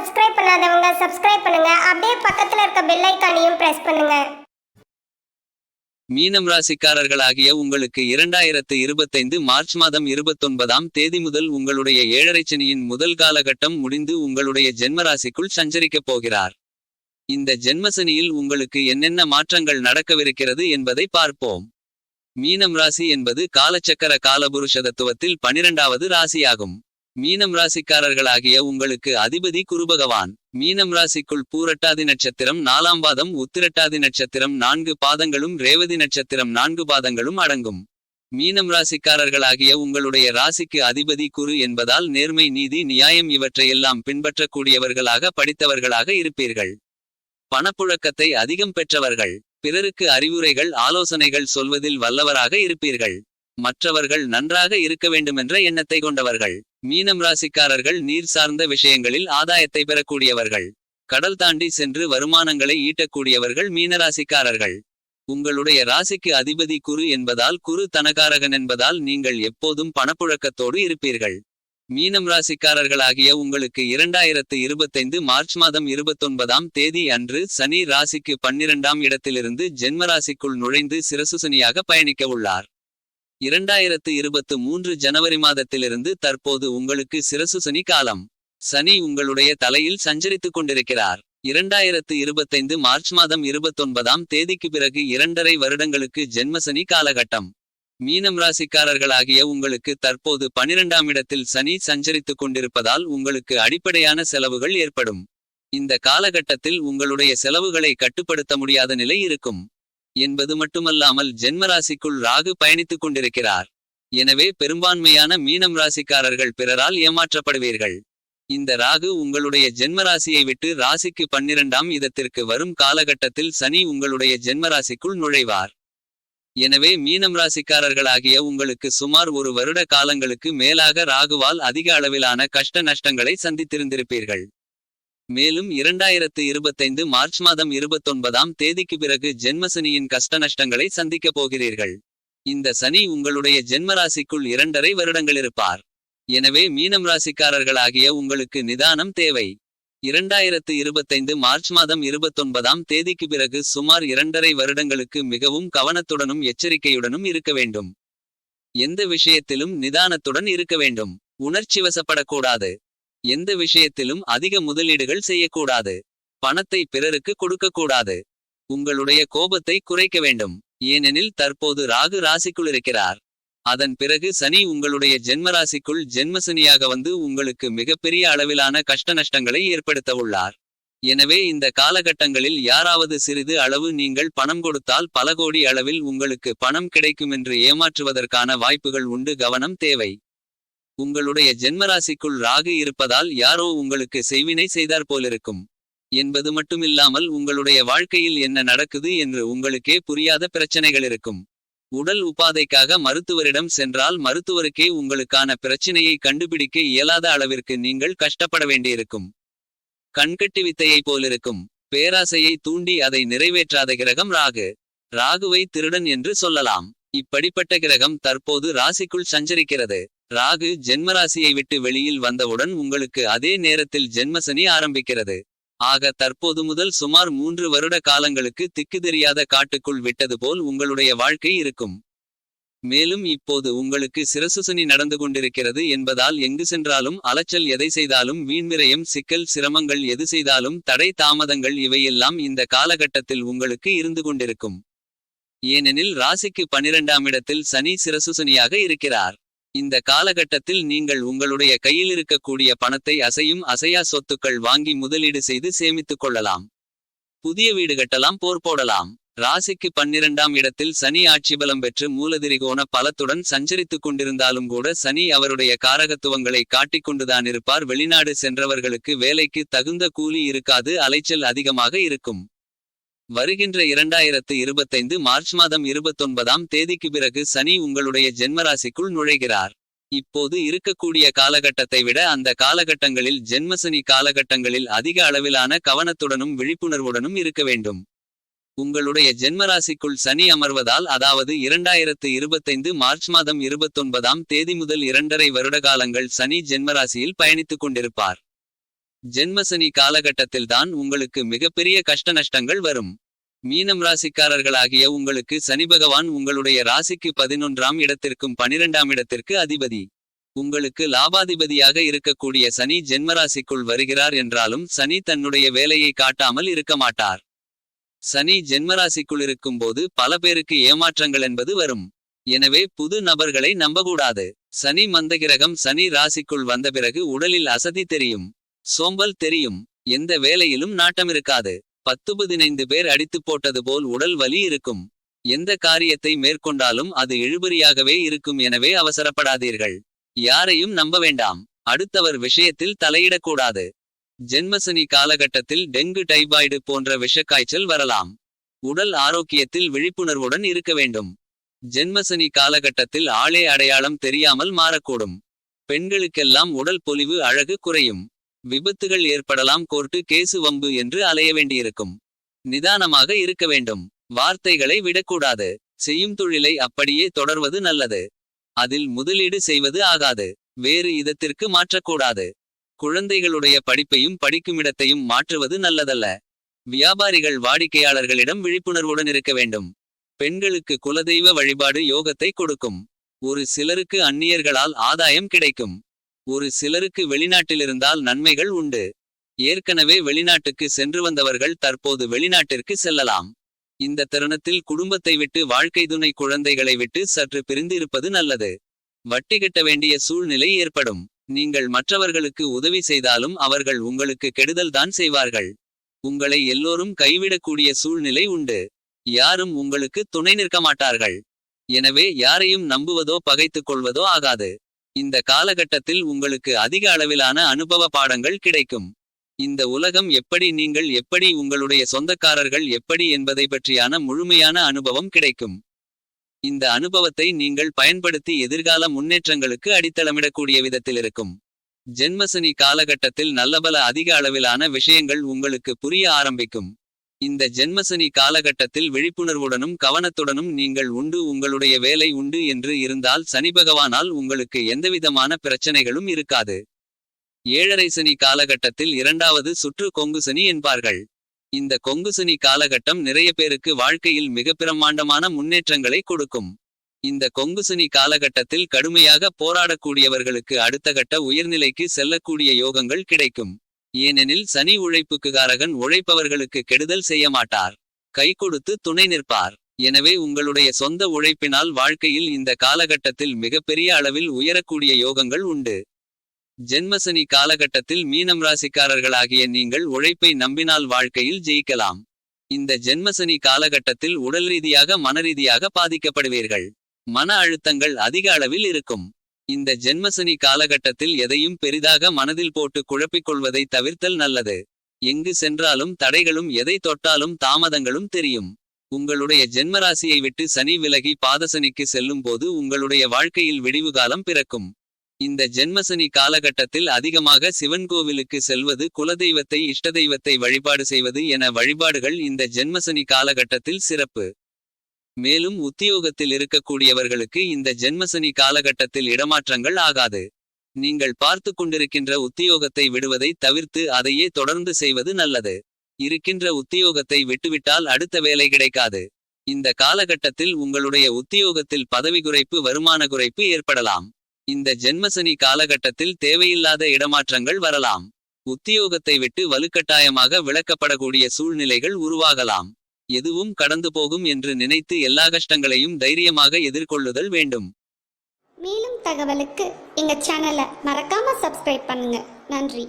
Subscribe பண்ணாதவங்க subscribe பண்ணுங்க. அப்படியே பக்கத்துல இருக்க பெல் ஐக்கானையும் பிரஸ் பண்ணுங்க. மீனம் ராசிக்காரர்களாகிய உங்களுக்கு இரண்டாயிரத்து இருபத்தைந்து மார்ச் மாதம் இருபத்தொன்பதாம் தேதி முதல் உங்களுடைய ஏழரைச் சனியின் முதல் காலகட்டம் முடிந்து உங்களுடைய ஜென்மராசிக்குள் சஞ்சரிக்கப் போகிறார். இந்த ஜென்மசனியில் உங்களுக்கு என்னென்ன மாற்றங்கள் நடக்கவிருக்கிறது என்பதை பார்ப்போம். மீனம் ராசி என்பது காலச்சக்கர காலபுருஷ தத்துவத்தில் பனிரெண்டாவது ராசியாகும். மீனம் ராசிக்காரர்களாகிய உங்களுக்கு அதிபதி குருபகவான். மீனம் ராசிக்குள் பூரட்டாதி நட்சத்திரம் நாலாம் பாதம் உத்திரட்டாதி நட்சத்திரம் நான்கு பாதங்களும் ரேவதி நட்சத்திரம் நான்கு பாதங்களும் அடங்கும். மீனம் ராசிக்காரர்களாகிய உங்களுடைய ராசிக்கு அதிபதி குரு என்பதால் நேர்மை நீதி நியாயம் இவற்றையெல்லாம் பின்பற்றக்கூடியவர்களாக படித்தவர்களாக இருப்பீர்கள். பணப்புழக்கத்தை அதிகம் பெற்றவர்கள் பிறருக்கு அறிவுரைகள் ஆலோசனைகள் சொல்வதில் வல்லவராக இருப்பீர்கள். மற்றவர்கள் நன்றாக இருக்க வேண்டுமென்ற எண்ணத்தை கொண்டவர்கள். மீனம் ராசிக்காரர்கள் நீர் சார்ந்த விஷயங்களில் ஆதாயத்தை பெறக்கூடியவர்கள். கடல் தாண்டி சென்று வருமானங்களை ஈட்டக்கூடியவர்கள் மீனராசிக்காரர்கள் உங்களுடைய ராசிக்கு அதிபதி குரு என்பதால் குரு தனகாரகன் என்பதால் நீங்கள் எப்போதும் பணப்புழக்கத்தோடு இருப்பீர்கள். மீனம் ராசிக்காரர்களாகிய உங்களுக்கு இரண்டாயிரத்து இருபத்தைந்து மார்ச் மாதம் இருபத்தொன்பதாம் தேதி அன்று சனி ராசிக்கு பன்னிரண்டாம் இடத்திலிருந்து ஜென்மராசிக்குள் நுழைந்து சிரசுசனியாக பயணிக்க உள்ளார். இரண்டாயிரத்து இருபத்து மூன்று ஜனவரி மாதத்திலிருந்து தற்போது உங்களுக்கு சிரசு சனி காலம். சனி உங்களுடைய தலையில் சஞ்சரித்துக் கொண்டிருக்கிறார். இரண்டாயிரத்து இருபத்தைந்து மார்ச் மாதம் இருபத்தொன்பதாம் தேதிக்கு பிறகு இரண்டரை வருடங்களுக்கு ஜென்மசனி காலகட்டம். மீனம் ராசிக்காரர்களாகிய உங்களுக்கு தற்போது பனிரெண்டாம் இடத்தில் சனி சஞ்சரித்துக் கொண்டிருப்பதால் உங்களுக்கு அடிப்படையான செலவுகள் ஏற்படும். இந்த காலகட்டத்தில் உங்களுடைய செலவுகளை கட்டுப்படுத்த முடியாத நிலை இருக்கும். என்பது மட்டுமல்லாமல் ஜென்மராசிக்குள் ராகு பயணித்துக் கொண்டிருக்கிறார். எனவே பெரும்பான்மையான மீனம் ராசிக்காரர்கள் பிறரால் ஏமாற்றப்படுவீர்கள். இந்த ராகு உங்களுடைய ஜென்மராசியை விட்டு ராசிக்கு பன்னிரண்டாம் இதத்திற்கு வரும் காலகட்டத்தில் சனி உங்களுடைய ஜென்மராசிக்குள் நுழைவார். எனவே மீனம் ராசிக்காரர்களாகிய உங்களுக்கு சுமார் ஒரு வருட காலங்களுக்கு மேலாக ராகுவால் அதிக அளவிலான கஷ்ட நஷ்டங்களை சந்தித்திருந்திருப்பீர்கள். மேலும் இரண்டாயிரத்து இருபத்தைந்து மார்ச் மாதம் இருபத்தொன்பதாம் தேதிக்கு பிறகு ஜென்மசனியின் கஷ்ட நஷ்டங்களை சந்திக்கப் போகிறீர்கள். இந்த சனி உங்களுடைய ஜென்மராசிக்குள் இரண்டரை வருடங்கள் இருப்பார். எனவே மீனம் ராசிக்காரர்களாகிய உங்களுக்கு நிதானம் தேவை. இரண்டாயிரத்து இருபத்தைந்து மார்ச் மாதம் இருபத்தொன்பதாம் தேதிக்கு பிறகு சுமார் இரண்டரை வருடங்களுக்கு மிகவும் கவனத்துடனும் எச்சரிக்கையுடனும் இருக்க வேண்டும். எந்த விஷயத்திலும் நிதானத்துடன் இருக்க வேண்டும். உணர்ச்சி வசப்படக்கூடாது. எந்த விஷயத்திலும் அதிக முதலீடுகள் செய்யக்கூடாது. பணத்தை பிறருக்கு கொடுக்கக்கூடாது. உங்களுடைய கோபத்தை குறைக்க வேண்டும். ஏனெனில் தற்போது ராகு ராசிக்குள் இருக்கிறார். அதன் பிறகு சனி உங்களுடைய ஜென்மராசிக்குள் ஜென்மசனியாக வந்து உங்களுக்கு மிகப்பெரிய அளவிலான கஷ்ட நஷ்டங்களை ஏற்படுத்த உள்ளார். எனவே இந்த காலகட்டங்களில் யாராவது சிறிது அளவு நீங்கள் பணம் கொடுத்தால் பல கோடி அளவில் உங்களுக்கு பணம் கிடைக்குமென்று ஏமாற்றுவதற்கான வாய்ப்புகள் உண்டு. கவனம் தேவை. உங்களுடைய ஜென்மராசிக்குள் ராகு இருப்பதால் யாரோ உங்களுக்கு செய்வினை செய்தார் போலிருக்கும். என்பது மட்டுமில்லாமல் உங்களுடைய வாழ்க்கையில் என்ன நடக்குது என்று உங்களுக்கே புரியாத பிரச்சனைகள் இருக்கும். உடல் உபாதைக்காக மருத்துவரிடம் சென்றால் மருத்துவருக்கே உங்களுக்கான பிரச்சனையை கண்டுபிடிக்க இயலாத அளவிற்கு நீங்கள் கஷ்டப்பட வேண்டியிருக்கும். கண்கட்டி வித்தையை போலிருக்கும். பேராசையை தூண்டி அதை நிறைவேற்றாத கிரகம் ராகு. ராகுவை திருடன் என்று சொல்லலாம். இப்படிப்பட்ட கிரகம் தற்போது ராசிக்குள் சஞ்சரிக்கிறது. ராகு ஜென்மராசியை விட்டு வெளியில் வந்தவுடன் உங்களுக்கு அதே நேரத்தில் ஜென்மசனி ஆரம்பிக்கிறது. ஆக தற்போது முதல் சுமார் மூன்று வருட காலங்களுக்கு திக்கு தெரியாத காட்டுக்குள் விட்டது போல் உங்களுடைய வாழ்க்கை இருக்கும். மேலும் இப்போது உங்களுக்கு சிரசுசனி நடந்து கொண்டிருக்கிறது என்பதால் எங்கு சென்றாலும் அலைச்சல் எதை செய்தாலும் வீண்விரயம் சிக்கல் சிரமங்கள் எது செய்தாலும் தடை தாமதங்கள் இவையெல்லாம் இந்த காலகட்டத்தில் உங்களுக்கு இருந்து கொண்டிருக்கும். ஏனெனில் ராசிக்கு பனிரெண்டாம் இடத்தில் சனி சிரசுசனியாக இருக்கிறார். இந்த காலகட்டத்தில் நீங்கள் உங்களுடைய கையில் இருக்கக்கூடிய பணத்தை அசையும் அசையா சொத்துக்கள் வாங்கி முதலீடு செய்து சேமித்துக் கொள்ளலாம். புதிய வீடு கட்டலாம் போர் போடலாம். ராசிக்கு பன்னிரண்டாம் இடத்தில் சனி ஆட்சி பலம் பெற்று மூலதிரிகோண பலத்துடன் சஞ்சரித்துக் கொண்டிருந்தாலும் கூட சனி அவருடைய காரகத்துவங்களை காட்டிக்கொண்டுதான் இருப்பார். வெளிநாடு சென்றவர்களுக்கு வேலைக்கு தகுந்த கூலி இருக்காது அலைச்சல் அதிகமாக இருக்கும். வருகின்ற இரண்டாயிரத்து இருபத்தைந்து மார்ச் மாதம் இருபத்தொன்பதாம் தேதிக்கு பிறகு சனி உங்களுடைய ஜென்மராசிக்குள் நுழைகிறார். இப்போது இருக்கக்கூடிய காலகட்டத்தை விட அந்த காலகட்டங்களில் ஜென்மசனி காலகட்டங்களில் அதிக அளவிலான கவனத்துடனும் விழிப்புணர்வுடனும் இருக்க வேண்டும். உங்களுடைய ஜென்மராசிக்குள் சனி அமர்வதால் அதாவது இரண்டாயிரத்து இருபத்தைந்து மார்ச் மாதம் இருபத்தொன்பதாம் தேதி முதல் இரண்டரை வருடகாலங்கள் சனி ஜென்மராசியில் பயணித்துக் கொண்டிருப்பார். ஜென்மசனி காலகட்டத்தில்தான் உங்களுக்கு மிகப்பெரிய கஷ்ட நஷ்டங்கள் வரும். மீனம் ராசிக்காரர்களாகிய உங்களுக்கு சனி பகவான் உங்களுடைய ராசிக்கு பதினொன்றாம் இடத்திற்கும் பனிரெண்டாம் இடத்திற்கு அதிபதி. உங்களுக்கு லாபாதிபதியாக இருக்கக்கூடிய சனி ஜென்மராசிக்குள் வருகிறார் என்றாலும் சனி தன்னுடைய வேலையை காட்டாமல் இருக்க மாட்டார். சனி ஜென்மராசிக்குள் இருக்கும்போது பல பேருக்கு ஏமாற்றங்கள் என்பது வரும். எனவே புது நபர்களை நம்பக்கூடாது. சனி மந்தகிரகம் சனி ராசிக்குள் வந்த பிறகு உடலில் அசதி தெரியும். சோம்பல் தெரியும். எந்த வேலையிலும் நாட்டமிருக்காது பத்து பதினைந்து பேர் அடித்துப் போட்டது போல் உடல் வலி இருக்கும். எந்த காரியத்தை மேற்கொண்டாலும் அது இழுபறியாகவே இருக்கும் எனவே அவசரப்படாதீர்கள். யாரையும் நம்ப வேண்டாம். அடுத்தவர் விஷயத்தில் தலையிடக்கூடாது. ஜென்மசனி காலகட்டத்தில் டெங்கு டைபாய்டு போன்ற விஷக்காய்ச்சல் வரலாம். உடல் ஆரோக்கியத்தில் விழிப்புணர்வுடன் இருக்க வேண்டும். ஜென்மசனி காலகட்டத்தில் ஆளே அடையாளம் தெரியாமல் மாறக்கூடும். பெண்களுக்கெல்லாம் உடல் பொலிவு அழகு குறையும். விபத்துகள் ஏற்படலாம் கோர்ட்டு கேசு வம்பு என்று அலைய வேண்டியிருக்கும். நிதானமாக இருக்க வேண்டும். வார்த்தைகளை விடக்கூடாது. செய்யும் தொழிலை அப்படியே தொடர்வது நல்லது. அதில் முதலீடு செய்வது ஆகாது. வேறு இதத்திற்கு மாற்றக்கூடாது. குழந்தைகளுடைய படிப்பையும் படிக்குமிடத்தையும் மாற்றுவது நல்லதல்ல. வியாபாரிகள் வாடிக்கையாளர்களிடம் விழிப்புணர்வுடன் இருக்க வேண்டும். பெண்களுக்கு குலதெய்வ வழிபாடு யோகத்தை கொடுக்கும். ஒரு சிலருக்கு அந்நியர்களால் ஆதாயம் கிடைக்கும். ஒரு சிலருக்கு வெளிநாட்டிலிருந்தால் நன்மைகள் உண்டு. ஏற்கனவே வெளிநாட்டுக்கு சென்று வந்தவர்கள் தற்போது வெளிநாட்டிற்கு செல்லலாம். இந்த தருணத்தில் குடும்பத்தை விட்டு வாழ்க்கை துணை குழந்தைகளை விட்டு சற்று பிரிந்து இருப்பது நல்லது. வட்டி கட்ட வேண்டிய சூழ்நிலை ஏற்படும். நீங்கள் மற்றவர்களுக்கு உதவி செய்தாலும் அவர்கள் உங்களுக்கு கெடுதல் தான் செய்வார்கள். உங்களை எல்லோரும் கைவிடக்கூடிய சூழ்நிலை உண்டு. யாரும் உங்களுக்கு துணை நிற்க மாட்டார்கள். எனவே யாரையும் நம்புவதோ பகைத்துக் கொள்வதோ ஆகாது. இந்த காலகட்டத்தில் உங்களுக்கு அதிக அளவிலான அனுபவ பாடங்கள் கிடைக்கும். இந்த உலகம் எப்படி நீங்கள் எப்படி உங்களுடைய சொந்தக்காரர்கள் எப்படி என்பதை பற்றியான முழுமையான அனுபவம் கிடைக்கும். இந்த அனுபவத்தை நீங்கள் பயன்படுத்தி எதிர்கால முன்னேற்றங்களுக்கு அடித்தளமிடக்கூடிய விதத்தில் இருக்கும். ஜென்மசனி காலகட்டத்தில் நல்லபல அதிக அளவிலான விஷயங்கள் உங்களுக்கு புரிய ஆரம்பிக்கும். இந்த ஜென்மசனி காலகட்டத்தில் விழிப்புணர்வுடனும் கவனத்துடனும் நீங்கள் உண்டு உங்களுடைய வேலை உண்டு என்று இருந்தால் சனி பகவானால் உங்களுக்கு எந்தவிதமான பிரச்சனைகளும் இருக்காது. ஏழரை சனி காலகட்டத்தில் இரண்டாவது சுற்று கொங்கு சனி என்பார்கள். இந்த கொங்கு சனி காலகட்டம் நிறைய பேருக்கு வாழ்க்கையில் மிக பிரம்மாண்டமான முன்னேற்றங்களை கொடுக்கும். இந்த கொங்கு சனி காலகட்டத்தில் கடுமையாக போராடக்கூடியவர்களுக்கு அடுத்த கட்ட உயர்நிலைக்கு செல்லக்கூடிய யோகங்கள் கிடைக்கும். ஏனெனில் சனி உழைப்புக்குகாரகன் உழைப்பவர்களுக்கு கெடுதல் செய்ய மாட்டார். கை கொடுத்து துணை நிற்பார். எனவே உங்களுடைய சொந்த உழைப்பினால் வாழ்க்கையில் இந்த காலகட்டத்தில் மிகப்பெரிய அளவில் உயரக்கூடிய யோகங்கள் உண்டு. ஜென்மசனி காலகட்டத்தில் மீனம் ராசிக்காரர்களாகிய நீங்கள் உழைப்பை நம்பினால் வாழ்க்கையில் ஜெயிக்கலாம். இந்த ஜென்மசனி காலகட்டத்தில் உடல் ரீதியாக மனரீதியாக பாதிக்கப்படுவீர்கள். மன அழுத்தங்கள் அதிக அளவில் இருக்கும். இந்த ஜென்மசனி காலகட்டத்தில் எதையும் பெரிதாக மனதில் போட்டு குழப்பிக் கொள்வதை தவிர்த்தல் நல்லது. எங்கு சென்றாலும் தடைகளும் எதை தொட்டாலும் தாமதங்களும் தெரியும். உங்களுடைய ஜென்மராசியை விட்டு சனி விலகி பாதசனிக்கு செல்லும் போது உங்களுடைய வாழ்க்கையில் விடிவுகாலம் பிறக்கும். இந்த ஜென்மசனி காலகட்டத்தில் அதிகமாக சிவன் கோவிலுக்கு செல்வது குலதெய்வத்தை இஷ்டதெய்வத்தை வழிபாடு செய்வது என வழிபாடுகள் இந்த ஜென்மசனி காலகட்டத்தில் சிறப்பு. மேலும் உத்தியோகத்தில் இருக்கக்கூடியவர்களுக்கு இந்த ஜென்மசனி காலகட்டத்தில் இடமாற்றங்கள் ஆகாது. நீங்கள் பார்த்து கொண்டிருக்கின்ற உத்தியோகத்தை விடுவதை தவிர்த்து அதையே தொடர்ந்து செய்வது நல்லது. இருக்கின்ற உத்தியோகத்தை விட்டுவிட்டால் அடுத்த வேலை கிடைக்காது. இந்த காலகட்டத்தில் உங்களுடைய உத்தியோகத்தில் பதவி குறைப்பு வருமான குறைப்பு ஏற்படலாம். இந்த ஜென்மசனி காலகட்டத்தில் தேவையில்லாத இடமாற்றங்கள் வரலாம். உத்தியோகத்தை விட்டு வலுக்கட்டாயமாக விளக்கப்படக்கூடிய சூழ்நிலைகள் உருவாகலாம். எதுவும் கடந்து போகும் என்று நினைத்து எல்லா கஷ்டங்களையும் தைரியமாக எதிர்கொள்ளுதல் வேண்டும். மேலும் தகவலுக்கு எங்க சேனலை மறக்காம சப்ஸ்கிரைப் பண்ணுங்க. நன்றி.